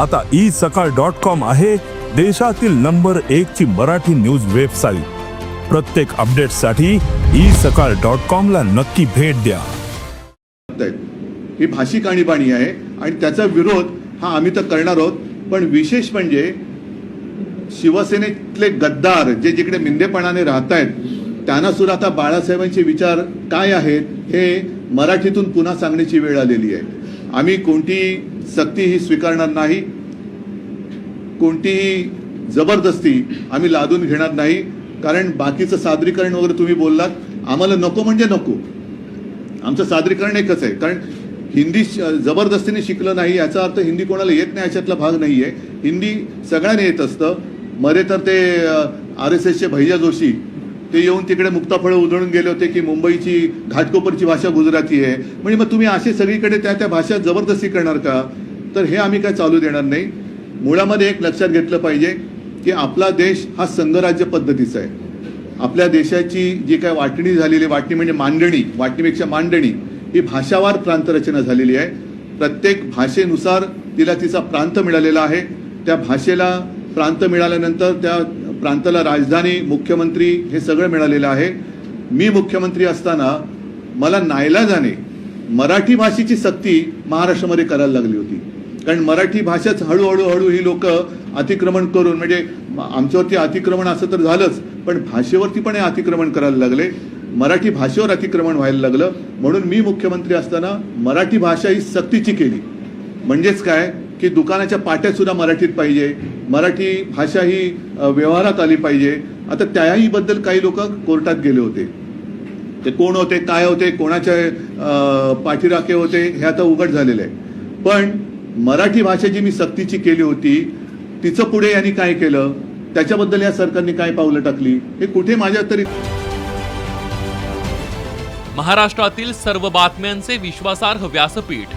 आता ई सकाळ dot com आहे देशातील नंबर एक ची मराठी न्यूज वेबसाईट. प्रत्येक अपडेटसाठी ई सकाळ डॉट कॉम ला नक्की भेट द्या. ही भाषिक आणीबाणी आहे आणि त्याचा विरोध हा आम्ही तर करणार आहोत. पण विशेष म्हणजे शिवसेनेतले गद्दार जे जिकडे मिंदेपणाने राहत आहेत त्यांना सुद्धा आता बाळासाहेबांचे विचार काय आहेत हे मराठीतून पुन्हा सांगण्याची वेळ आलेली आहे. आम्ही कोणती सक्ती ही स्वीकारणार नाही. कोणतीही जबरदस्ती आम्ही लादून घेणार नाही. कारण बाकीचं सादरीकरण वगैरे तुम्ही बोललात आम्हाला नको म्हणजे नको. आमचं सादरीकरण एकच आहे. कारण हिंदी श- जबरदस्तीने शिकलं नाही याचा अर्थ हिंदी कोणाला येत नाही याच्यातला भाग नाही आहे हिंदी सगळ्यांना येत असतं. मरे तर ते आर एस एसचे भैया जोशी ते येऊन तिकडे मुक्ताफळं उधळून गेले होते की मुंबईची घाटकोपरची भाषा गुजराती आहे. म्हणजे मग तुम्ही असे सगळीकडे त्या त्या भाषा जबरदस्ती करणार का? तर हे आम्ही काय चालू देणार नाही. मुळामध्ये एक लक्षात घेतलं पाहिजे की आपला देश हा संघराज्य पद्धतीचा आहे. आपल्या देशाची जी काय वाटणी झालेली वाटणी म्हणजे मांडणी वाटणीपेक्षा मांडणी ही भाषावार प्रांतरचना झालेली आहे. प्रत्येक भाषेनुसार तिला तिचा प्रांत मिळालेला आहे. त्या भाषेला प्रांत मिळाल्यानंतर त्या प्रांताला राजधानी मुख्यमंत्री हे सगळं मिळालेलं आहे. मी मुख्यमंत्री असताना मला नायलाजाने मराठी भाषेची सक्ती महाराष्ट्रामध्ये करायला लागली होती. कारण मराठी भाषाच हळूहळू हळू ही लोक अतिक्रमण करून म्हणजे आमच्यावरती अतिक्रमण असं तर झालंच पण भाषेवरती पण हे अतिक्रमण करायला लागले. मराठी भाषेवर अतिक्रमण व्हायला लागलं. म्हणून मी मुख्यमंत्री असताना मराठी भाषा ही सक्तीची केली. म्हणजेच काय? की दुकानाच्या पाट्या सुद्धा मराठीत पाहिजे. मराठी भाषा ही व्यवहारात आली पाहिजे. आता त्याही बद्दल काही लोक कोर्टात गेले होते. ते कोण होते काय होते कोणाच्या पाठीराखे होते हे आता उघड झालेलं आहे. पण मराठी भाषा जी मी सक्तीची केली होती तिचं पुढे यांनी काय केलं? त्याच्याबद्दल या सरकारने काय पावलं टाकली? हे कुठे माझ्या तरी महाराष्ट्रातील सर्व बातम्यांचे विश्वासार्ह व्यासपीठ